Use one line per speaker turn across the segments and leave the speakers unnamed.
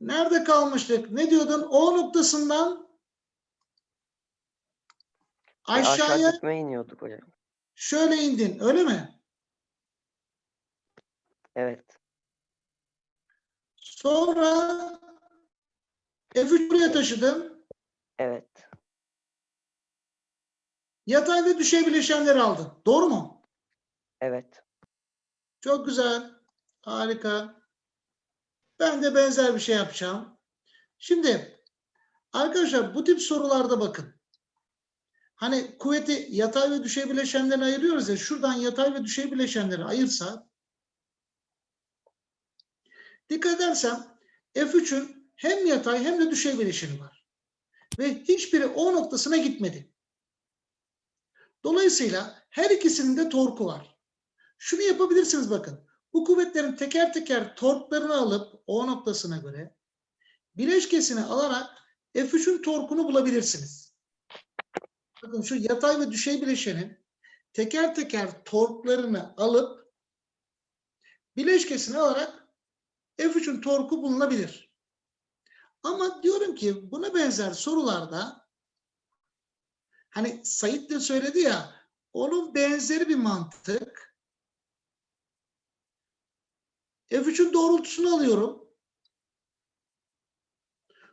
Nerede kalmıştık? Ne diyordun? O noktasından aşağıya
Aşağı iniyorduk hocam.
şöyle indin. Öyle mi?
Evet.
Sonra F3 buraya taşıdın.
Evet.
Yatay ve düşey bileşenleri aldın. Doğru mu?
Evet.
Çok güzel. Harika. Ben de benzer bir şey yapacağım. Şimdi arkadaşlar bu tip sorularda bakın. Hani kuvveti yatay ve düşey bileşenlerine ayırıyoruz ya. Şuradan yatay ve düşey bileşenleri ayırsa dikkat edersem F3'ün hem yatay hem de düşey bileşeni var. Ve hiçbiri O noktasına gitmedi. Dolayısıyla her ikisinin de torku var. Şunu yapabilirsiniz bakın. Bu kuvvetlerin teker teker torklarını alıp O noktasına göre bileşkesini alarak F3'ün torkunu bulabilirsiniz. Bakın şu yatay ve düşey bileşenin teker teker torklarını alıp bileşkesini alarak F3'ün torku bulunabilir. Ama diyorum ki buna benzer sorularda hani Sait de söyledi ya onun benzeri bir mantık F3'ün doğrultusunu alıyorum.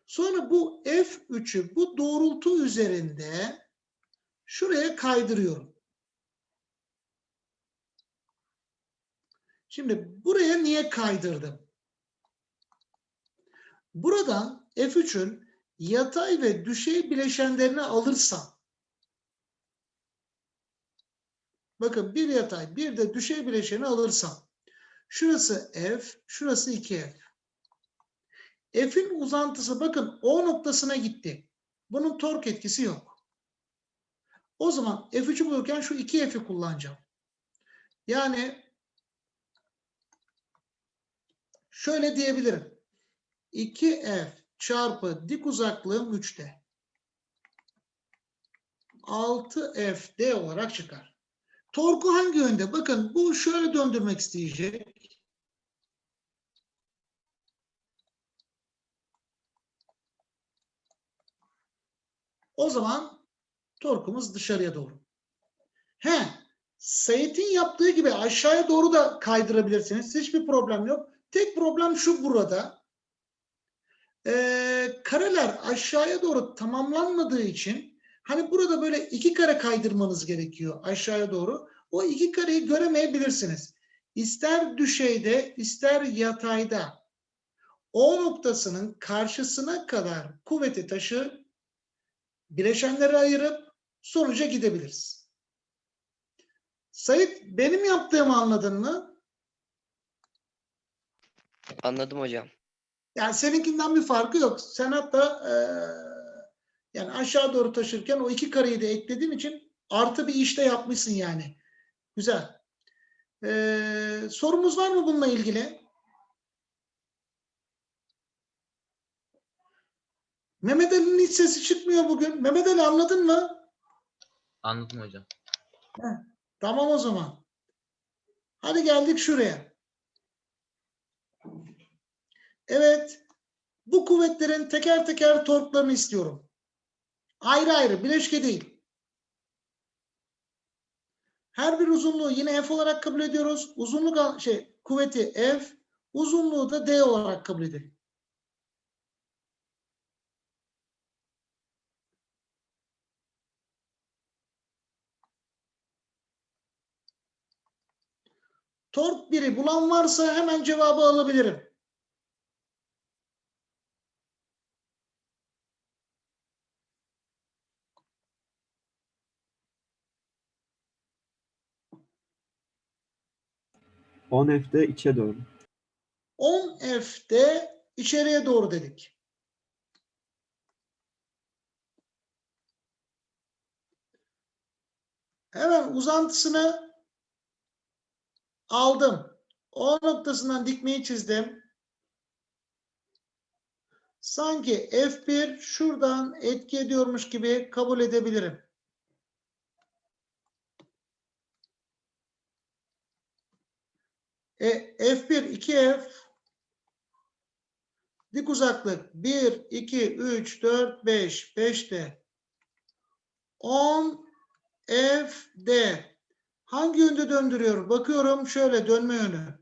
Sonra bu F3'ü bu doğrultu üzerinde şuraya kaydırıyorum. Şimdi buraya niye kaydırdım? Buradan F3'ün yatay ve düşey bileşenlerini alırsam bakın bir yatay bir de düşey bileşeni alırsam şurası F, şurası 2F. F'in uzantısı bakın O noktasına gitti. Bunun tork etkisi yok. O zaman F3'ü bulurken şu 2F'i kullanacağım. Yani şöyle diyebilirim. 2F çarpı dik uzaklığım 3D. 6FD olarak çıkar. Torku hangi yönde? Bakın bu şöyle döndürmek isteyecek. O zaman torkumuz dışarıya doğru. He, Sait'in yaptığı gibi aşağıya doğru da kaydırabilirsiniz. Hiçbir problem yok. Tek problem şu burada. Ee, kareler aşağıya doğru tamamlanmadığı için hani burada böyle iki kare kaydırmanız gerekiyor aşağıya doğru. O iki kareyi göremeyebilirsiniz. İster düşeyde ister yatayda o noktasının karşısına kadar kuvveti taşı bileşenleri ayırıp sonuca gidebiliriz. Sait benim yaptığımı anladın mı?
Anladım hocam.
Yani seninkinden bir farkı yok. Sen hatta eee, yani aşağı doğru taşırken o iki kareyi de eklediğin için artı bir işte yapmışsın yani. Güzel. Eee, sorumuz var mı bununla ilgili? Mehmet Ali'nin hiç sesi çıkmıyor bugün. Mehmet Ali anladın mı?
Anladım hocam.
Tamam o zaman. Hadi geldik şuraya. Evet. Bu kuvvetlerin teker teker torklarını istiyorum. Ayrı ayrı, bileşke değil. Her bir uzunluğu yine F olarak kabul ediyoruz. Uzunluk şey kuvveti F, uzunluğu da D olarak kabul edelim. Tork biri bulan varsa hemen cevabı alabilirim.
On F'de içe doğru.
10 F'de içeriye doğru dedik. Hemen uzantısını aldım. O noktasından dikmeyi çizdim. Sanki F1 şuradan etki ediyormuş gibi kabul edebilirim. E, F1, 2F dik uzaklık 1, 2, 3, 4, 5. 5'te 10 F'de hangi yönde döndürüyor? Bakıyorum şöyle dönme yönü.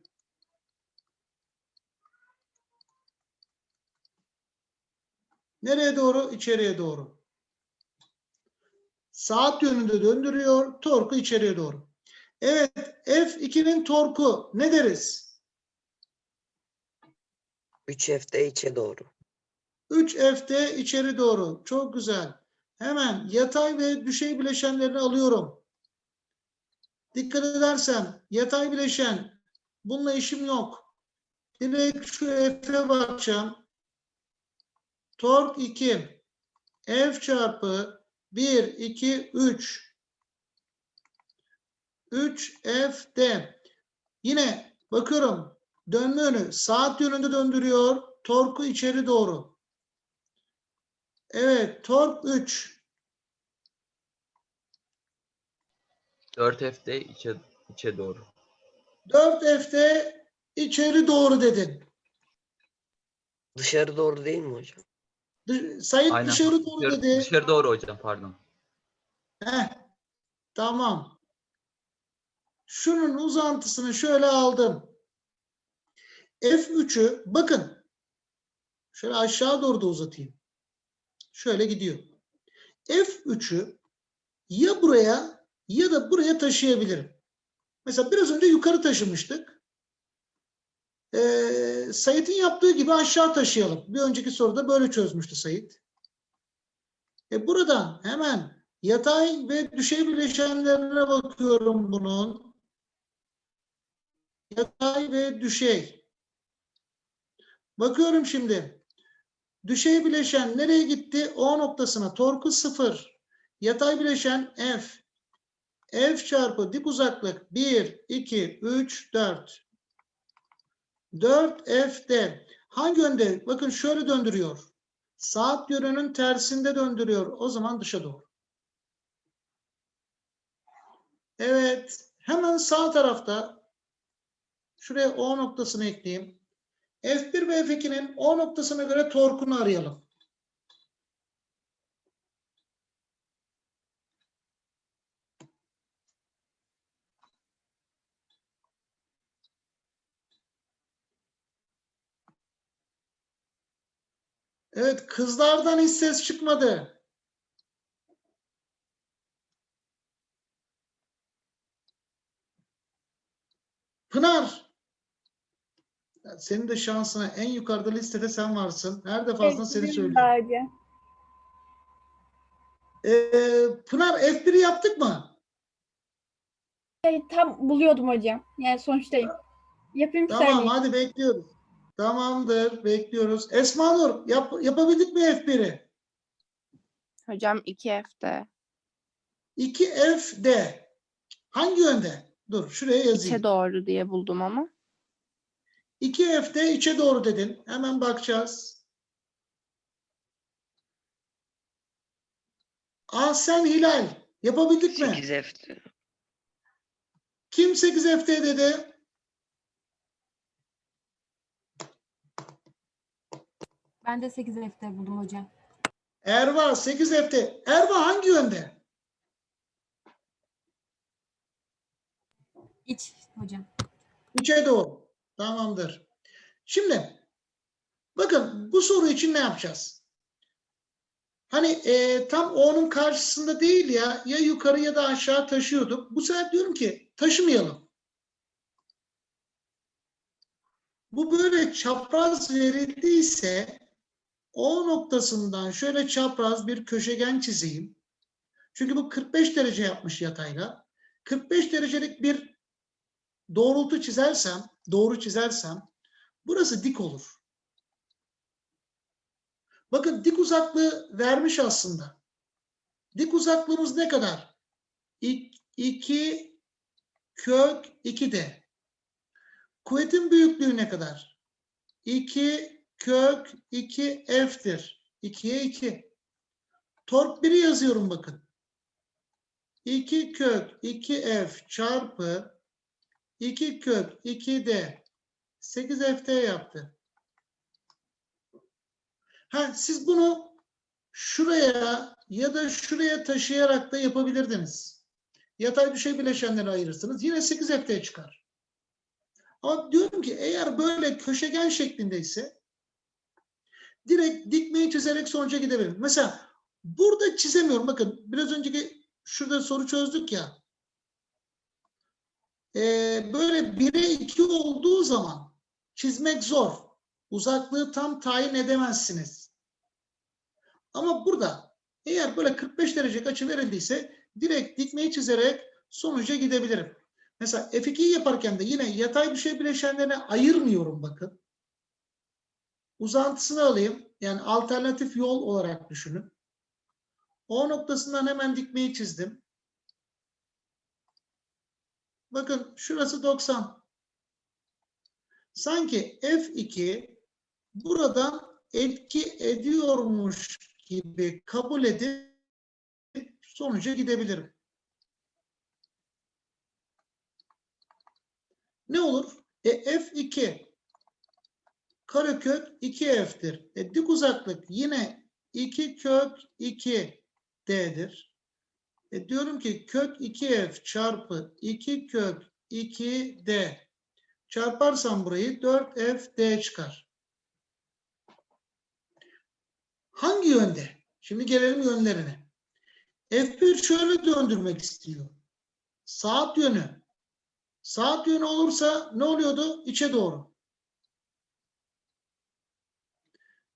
Nereye doğru? İçeriye doğru. Saat yönünde döndürüyor. Torku içeriye doğru. Evet. F2'nin torku ne deriz?
3 F'de içe doğru.
3F'de içeri doğru. Çok güzel. Hemen yatay ve düşey bileşenlerini alıyorum. Dikkat edersen yatay bileşen bununla işim yok. Direkt şu F'e bakacağım. Tork 2. F çarpı 1, 2, 3. 3 F'de. Yine bakıyorum. Dönme yönü saat yönünde döndürüyor. Torku içeri doğru. Evet, tork 3.
4 F'de içe, içe doğru.
4F'de içeri doğru dedin.
Dışarı doğru değil mi hocam?
Dı- Sayit
Aynen.
dışarı doğru
Dışarı,
dedi.
dışarı doğru hocam pardon.
Heh, tamam. Şunun uzantısını şöyle aldım. F3'ü bakın. Şöyle aşağı doğru da uzatayım. Şöyle gidiyor. F3'ü ya buraya ya da buraya taşıyabilirim. Mesela biraz önce yukarı taşımıştık. Ee, Sayit'in yaptığı gibi aşağı taşıyalım. Bir önceki soruda böyle çözmüştü Sayit. E buradan hemen yatay ve düşey bileşenlerine bakıyorum bunun. Yatay ve düşey. Bakıyorum şimdi. Düşey bileşen nereye gitti? O noktasına. Torku 0. Yatay bileşen F. F çarpı dik uzaklık 1, 2, 3, 4. 4 F'de. Hangi yönde? Bakın şöyle döndürüyor. Saat yönünün tersinde döndürüyor. O zaman dışa doğru. Evet. Hemen sağ tarafta şuraya O noktasını ekleyeyim. F1 ve F2'nin O noktasına göre torkunu arayalım. Evet, kızlardan hiç ses çıkmadı. Pınar. Ya Senin de şansına en yukarıda listede sen varsın. Her defasında seni söylüyorum. Ee, Pınar F1'i yaptık mı?
Şey, tam buluyordum hocam. Yani sonuçtayım. Yapayım
Tamam
söyleyeyim.
hadi bekliyoruz. Tamamdır bekliyoruz. Esma Nur yap, yapabildik mi F1'i?
Hocam 2F'de.
2F'de. Hangi yönde? Dur şuraya yazayım.
içe doğru diye buldum ama.
2F'de içe doğru dedin. Hemen bakacağız. Ahsen Hilal. Yapabildik mi?
8 F'de.
Kim 8F'de dedi?
Ben de 8 F'de buldum hocam.
Erva 8F'de. Erva hangi yönde?
İç hocam.
İçe doğru. Tamamdır. Şimdi bakın bu soru için ne yapacağız? Hani e, tam O'nun karşısında değil ya ya yukarı ya da aşağı taşıyorduk. Bu sefer diyorum ki taşımayalım. Bu böyle çapraz verildiyse O noktasından şöyle çapraz bir köşegen çizeyim. Çünkü bu 45 derece yapmış yatayla. 45 derecelik bir doğrultu çizersem, doğru çizersem burası dik olur. Bakın dik uzaklığı vermiş aslında. Dik uzaklığımız ne kadar? 2 kök 2 de. Kuvvetin büyüklüğü ne kadar? 2 kök 2 F'tir. 2'ye 2. Tork 1'i yazıyorum bakın. 2 kök 2 F çarpı 2 kök 2 de 8 FT yaptı. Ha, siz bunu şuraya ya da şuraya taşıyarak da yapabilirdiniz. Yatay düşey bileşenleri ayırırsınız. Yine 8F'de çıkar. Ama diyorum ki eğer böyle köşegen şeklindeyse direkt dikmeyi çizerek sonuca gidebilirim. Mesela burada çizemiyorum. Bakın biraz önceki şurada soru çözdük ya. Ee, böyle 1'e 2 olduğu zaman çizmek zor. Uzaklığı tam tayin edemezsiniz. Ama burada eğer böyle 45 derece açı verildiyse direkt dikmeyi çizerek sonuca gidebilirim. Mesela F2'yi yaparken de yine yatay düşey bileşenlerine ayırmıyorum bakın. Uzantısını alayım. Yani alternatif yol olarak düşünün. O noktasından hemen dikmeyi çizdim. Bakın şurası 90. Sanki F2 buradan etki ediyormuş gibi kabul edip sonuca gidebilirim. Ne olur? E, F2 karekök 2F'tir. E, dik uzaklık yine 2 kök 2 D'dir. E, diyorum ki kök 2F çarpı 2 kök 2 D. Çarparsam burayı 4F D çıkar. Hangi yönde? Şimdi gelelim yönlerine. F1 şöyle döndürmek istiyor. Saat yönü. Saat yönü olursa ne oluyordu? İçe doğru.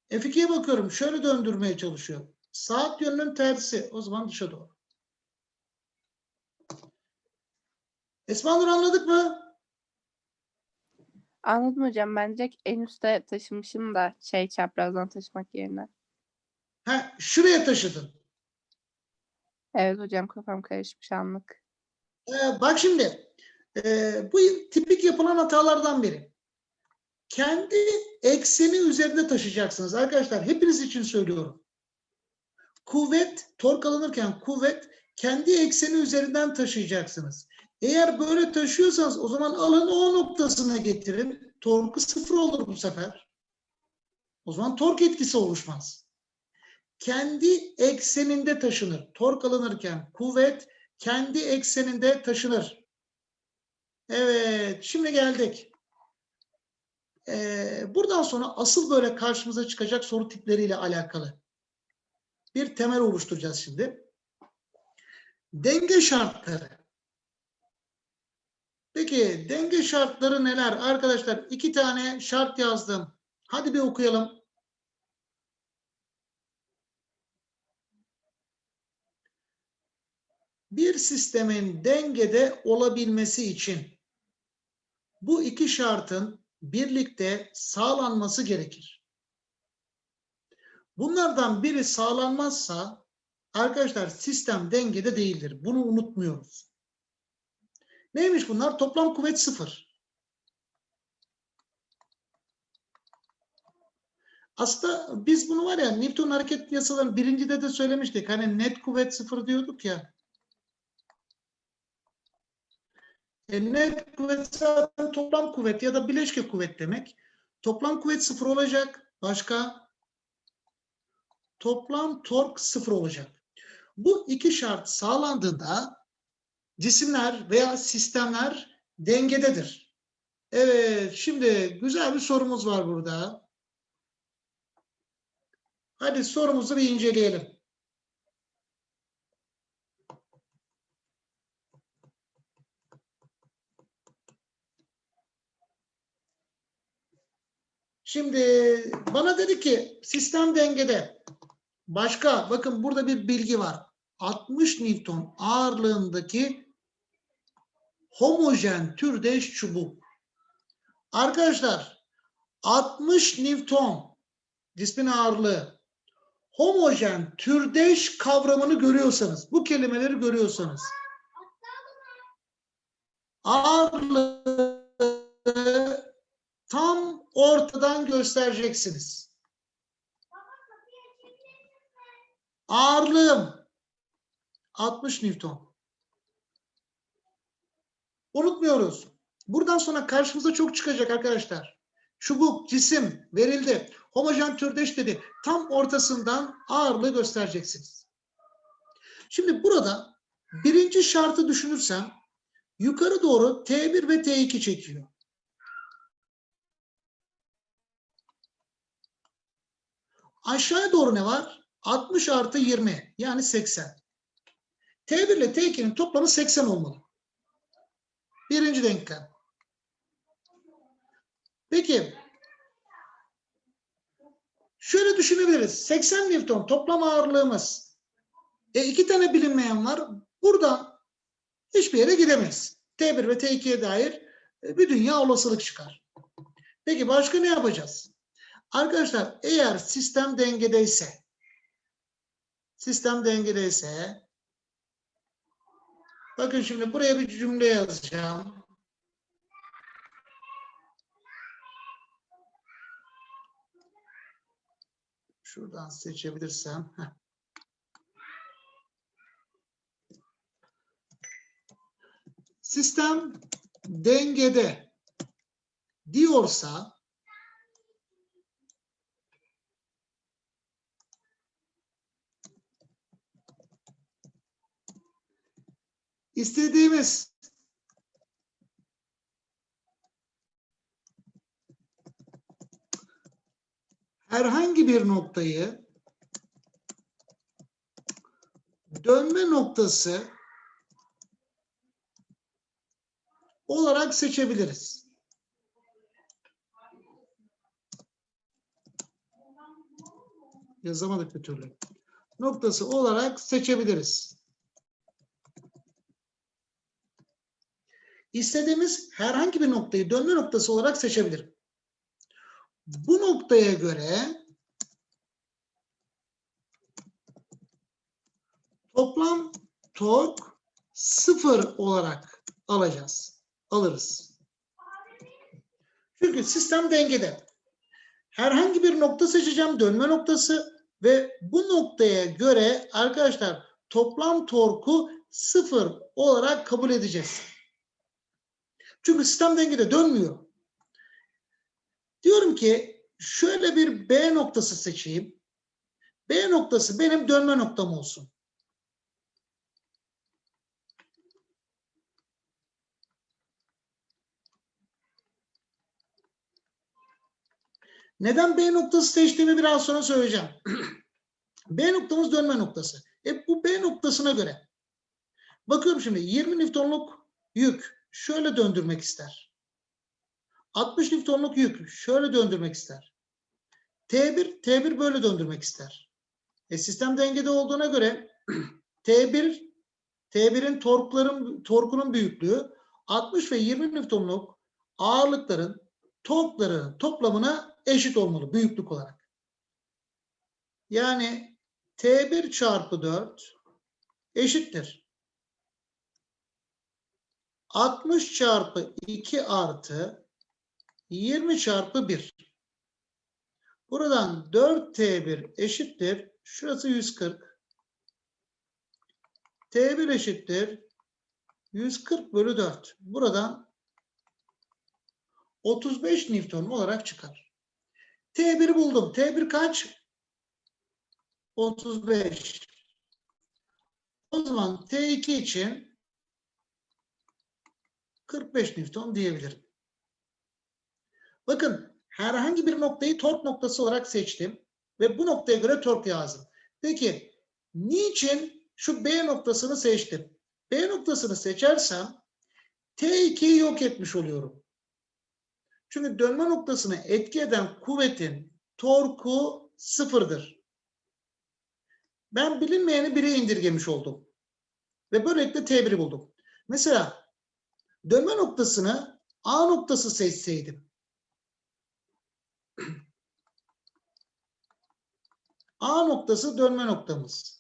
F2'ye bakıyorum. Şöyle döndürmeye çalışıyor. Saat yönünün tersi. O zaman dışa doğru. Esma Nur anladık mı?
Anladım hocam. Ben direkt en üste taşımışım da şey çaprazdan taşımak yerine.
Ha, şuraya taşıdın.
Evet hocam kafam karışmış anlık.
Ee, bak şimdi. ee, bu tipik yapılan hatalardan biri. Kendi ekseni üzerinde taşıyacaksınız. Arkadaşlar hepiniz için söylüyorum. Kuvvet, tork alınırken kuvvet kendi ekseni üzerinden taşıyacaksınız. Eğer böyle taşıyorsanız o zaman alın o noktasına getirin. Torku sıfır olur bu sefer. O zaman tork etkisi oluşmaz. Kendi ekseninde taşınır. Tork alınırken kuvvet kendi ekseninde taşınır. Evet, şimdi geldik. Ee, buradan sonra asıl böyle karşımıza çıkacak soru tipleriyle alakalı bir temel oluşturacağız şimdi. Denge şartları. Peki denge şartları neler? Arkadaşlar iki tane şart yazdım. Hadi bir okuyalım. Bir sistemin dengede olabilmesi için bu iki şartın birlikte sağlanması gerekir. Bunlardan biri sağlanmazsa arkadaşlar sistem dengede değildir. Bunu unutmuyoruz. Neymiş bunlar? Toplam kuvvet sıfır. Aslında biz bunu var ya Newton hareket yasalarının birincide de söylemiştik. Hani net kuvvet sıfır diyorduk ya. E, net kuvvet zaten toplam kuvvet ya da bileşke kuvvet demek. Toplam kuvvet sıfır olacak. Başka? Toplam tork sıfır olacak. Bu iki şart sağlandığında cisimler veya sistemler dengededir. Evet, şimdi güzel bir sorumuz var burada. Hadi sorumuzu bir inceleyelim. Şimdi bana dedi ki sistem dengede. Başka bakın burada bir bilgi var. 60 Newton ağırlığındaki homojen türdeş çubuk. Arkadaşlar 60 Newton cismin ağırlığı homojen türdeş kavramını görüyorsanız bu kelimeleri görüyorsanız ağırlığı tam ortadan göstereceksiniz. Ağırlığım 60 Newton. Unutmuyoruz. Buradan sonra karşımıza çok çıkacak arkadaşlar. Çubuk, cisim verildi. homojen türdeş dedi. Tam ortasından ağırlığı göstereceksiniz. Şimdi burada birinci şartı düşünürsem yukarı doğru T1 ve T2 çekiyor. Aşağıya doğru ne var? 60 artı 20 yani 80. T1 ile T2'nin toplamı 80 olmalı. Birinci denklem. Peki şöyle düşünebiliriz. 80 Newton toplam ağırlığımız. E iki tane bilinmeyen var. Buradan hiçbir yere gidemeyiz. T1 ve T2'ye dair e, bir dünya olasılık çıkar. Peki başka ne yapacağız? Arkadaşlar eğer sistem dengedeyse sistem dengedeyse bakın şimdi buraya bir cümle yazacağım. Şuradan seçebilirsem. Sistem dengede diyorsa istediğimiz herhangi bir noktayı dönme noktası olarak seçebiliriz. Yazamadık bir türlü. Noktası olarak seçebiliriz. İstediğimiz herhangi bir noktayı dönme noktası olarak seçebilirim. Bu noktaya göre toplam tork sıfır olarak alacağız. Alırız. Çünkü sistem dengede. Herhangi bir nokta seçeceğim, dönme noktası ve bu noktaya göre arkadaşlar toplam torku sıfır olarak kabul edeceğiz. Çünkü sistem dengede dönmüyor. Diyorum ki şöyle bir B noktası seçeyim. B noktası benim dönme noktam olsun. Neden B noktası seçtiğimi biraz sonra söyleyeceğim. B noktamız dönme noktası. E bu B noktasına göre. Bakıyorum şimdi 20 Newton'luk yük şöyle döndürmek ister. 60 Newton'luk yük şöyle döndürmek ister. T1, T1 böyle döndürmek ister. E sistem dengede olduğuna göre T1, T1'in torkların, torkunun büyüklüğü 60 ve 20 Newton'luk ağırlıkların torklarının toplamına eşit olmalı büyüklük olarak. Yani T1 çarpı 4 eşittir. 60 çarpı 2 artı 20 çarpı 1. Buradan 4T1 eşittir. Şurası 140. T1 eşittir. 140 bölü 4. Buradan 35 Newton olarak çıkar. T1'i buldum. T1 kaç? 35. O zaman T2 için 45 Newton diyebilirim. Bakın herhangi bir noktayı tork noktası olarak seçtim ve bu noktaya göre tork yazdım. Peki niçin şu B noktasını seçtim? B noktasını seçersem T2'yi yok etmiş oluyorum. Çünkü dönme noktasını etki eden kuvvetin torku sıfırdır. Ben bilinmeyeni bire indirgemiş oldum. Ve böylelikle T1'i buldum. Mesela dönme noktasını A noktası seçseydim. A noktası dönme noktamız.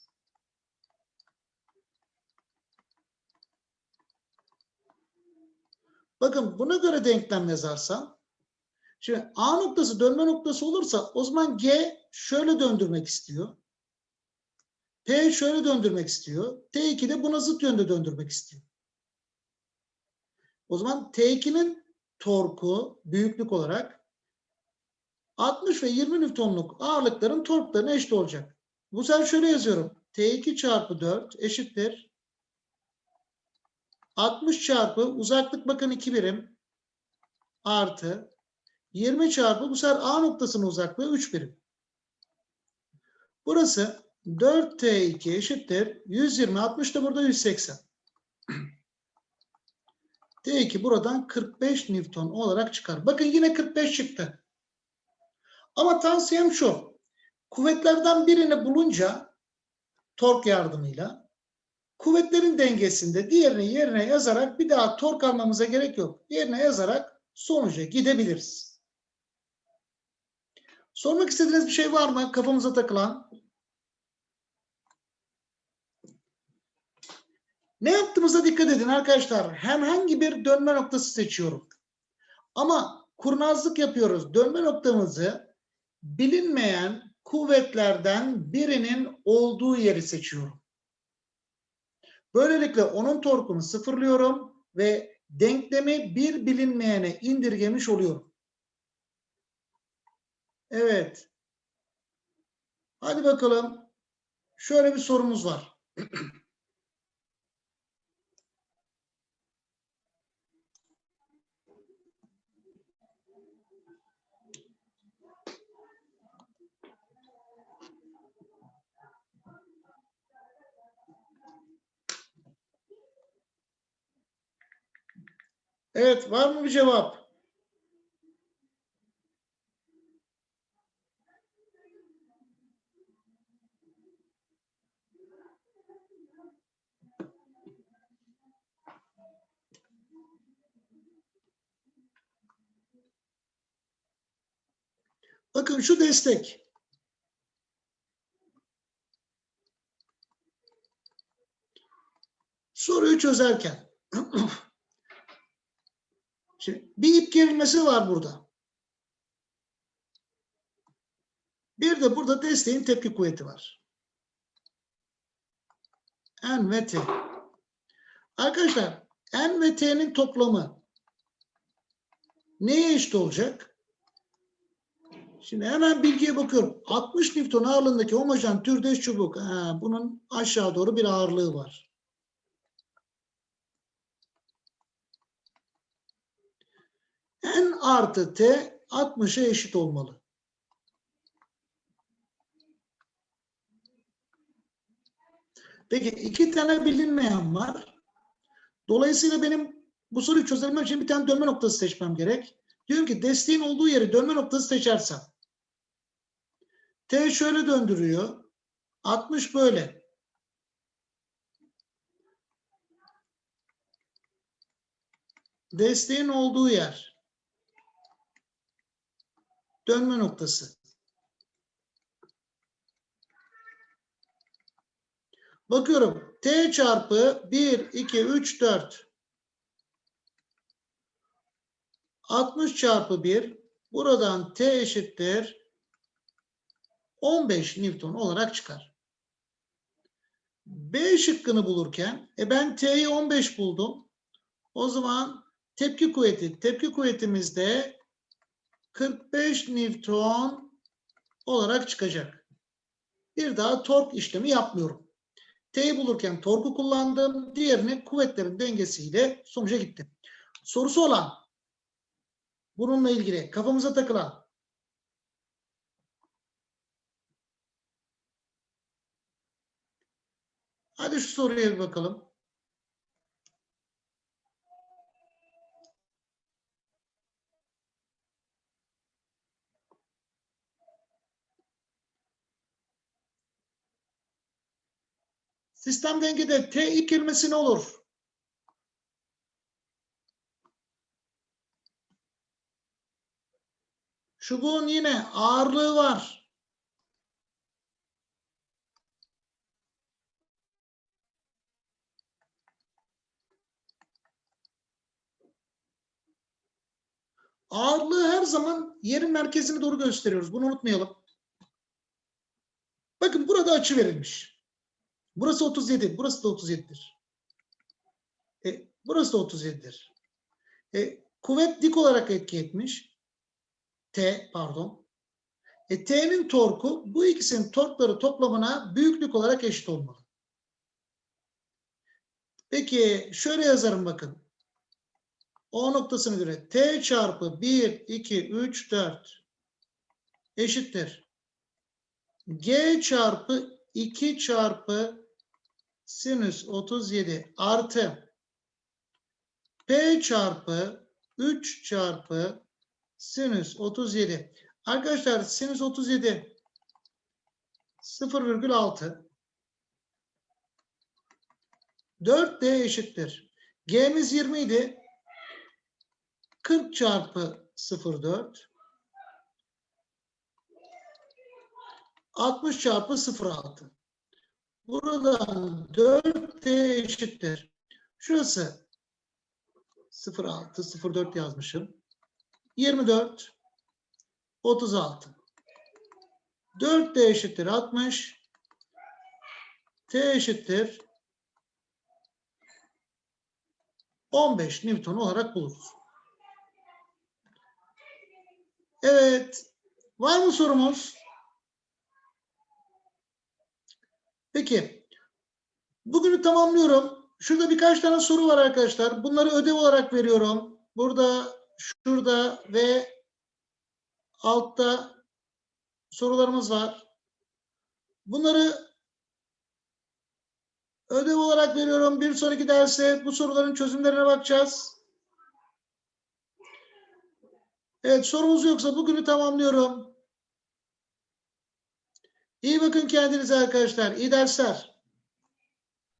Bakın buna göre denklem yazarsam şimdi A noktası dönme noktası olursa o zaman G şöyle döndürmek istiyor. P şöyle döndürmek istiyor. T2 de buna zıt yönde döndürmek istiyor. O zaman T2'nin torku büyüklük olarak 60 ve 20 Newton'luk ağırlıkların torklarına eşit olacak. Bu sefer şöyle yazıyorum. T2 çarpı 4 eşittir. 60 çarpı uzaklık bakın 2 birim artı 20 çarpı bu sefer A noktasının uzaklığı 3 birim. Burası 4T2 eşittir. 120, 60 da burada 180. T2 buradan 45 Newton olarak çıkar. Bakın yine 45 çıktı. Ama tavsiyem şu. Kuvvetlerden birini bulunca tork yardımıyla kuvvetlerin dengesinde diğerini yerine yazarak bir daha tork almamıza gerek yok. Yerine yazarak sonuca gidebiliriz. Sormak istediğiniz bir şey var mı? Kafamıza takılan. Ne yaptığımıza dikkat edin arkadaşlar. Herhangi bir dönme noktası seçiyorum. Ama kurnazlık yapıyoruz. Dönme noktamızı bilinmeyen kuvvetlerden birinin olduğu yeri seçiyorum. Böylelikle onun torkunu sıfırlıyorum ve denklemi bir bilinmeyene indirgemiş oluyorum. Evet. Hadi bakalım. Şöyle bir sorumuz var. Evet, var mı bir cevap? Bakın şu destek. Soruyu çözerken Şimdi bir ip gerilmesi var burada. Bir de burada desteğin tepki kuvveti var. N ve T. Arkadaşlar N ve T'nin toplamı neye eşit olacak? Şimdi hemen bilgiye bakıyorum. 60 Newton ağırlığındaki homojen türdeş çubuk. Ha, bunun aşağı doğru bir ağırlığı var. N artı T 60'a eşit olmalı. Peki iki tane bilinmeyen var. Dolayısıyla benim bu soruyu çözebilmem için bir tane dönme noktası seçmem gerek. Diyorum ki desteğin olduğu yeri dönme noktası seçersem. T şöyle döndürüyor. 60 böyle. Desteğin olduğu yer. Dönme noktası. Bakıyorum. T çarpı 1, 2, 3, 4. 60 çarpı 1. Buradan T eşittir 15 Newton olarak çıkar. B şıkkını bulurken e ben T'yi 15 buldum. O zaman tepki kuvveti. Tepki kuvvetimiz de 45 Newton olarak çıkacak. Bir daha tork işlemi yapmıyorum. T'yi bulurken torku kullandım. Diğerini kuvvetlerin dengesiyle sonuca gittim. Sorusu olan bununla ilgili kafamıza takılan Hadi şu soruya bir bakalım. Sistem dengede T ilk kelimesi ne olur? Çubuğun yine ağırlığı var. Ağırlığı her zaman yerin merkezine doğru gösteriyoruz. Bunu unutmayalım. Bakın burada açı verilmiş. Burası 37, burası da 37'dir. E, burası da 37'dir. E, kuvvet dik olarak etki etmiş. T, pardon. E, T'nin torku bu ikisinin torkları toplamına büyüklük olarak eşit olmalı. Peki şöyle yazarım bakın. O noktasına göre T çarpı 1, 2, 3, 4 eşittir. G çarpı 2 çarpı sinüs 37 artı P çarpı 3 çarpı sinüs 37. Arkadaşlar sinüs 37 0,6 4D eşittir. G'miz 20 idi. 40 çarpı 0,4 60 çarpı 0,6 Buradan 4D eşittir. Şurası 0,6 0,4 yazmışım. 24 36 4D eşittir 60 T eşittir 15 Newton olarak buluruz. Evet. Var mı sorumuz? Peki. Bugünü tamamlıyorum. Şurada birkaç tane soru var arkadaşlar. Bunları ödev olarak veriyorum. Burada, şurada ve altta sorularımız var. Bunları ödev olarak veriyorum. Bir sonraki derse bu soruların çözümlerine bakacağız. Evet sorumuz yoksa bugünü tamamlıyorum. İyi bakın kendinize arkadaşlar. İyi dersler.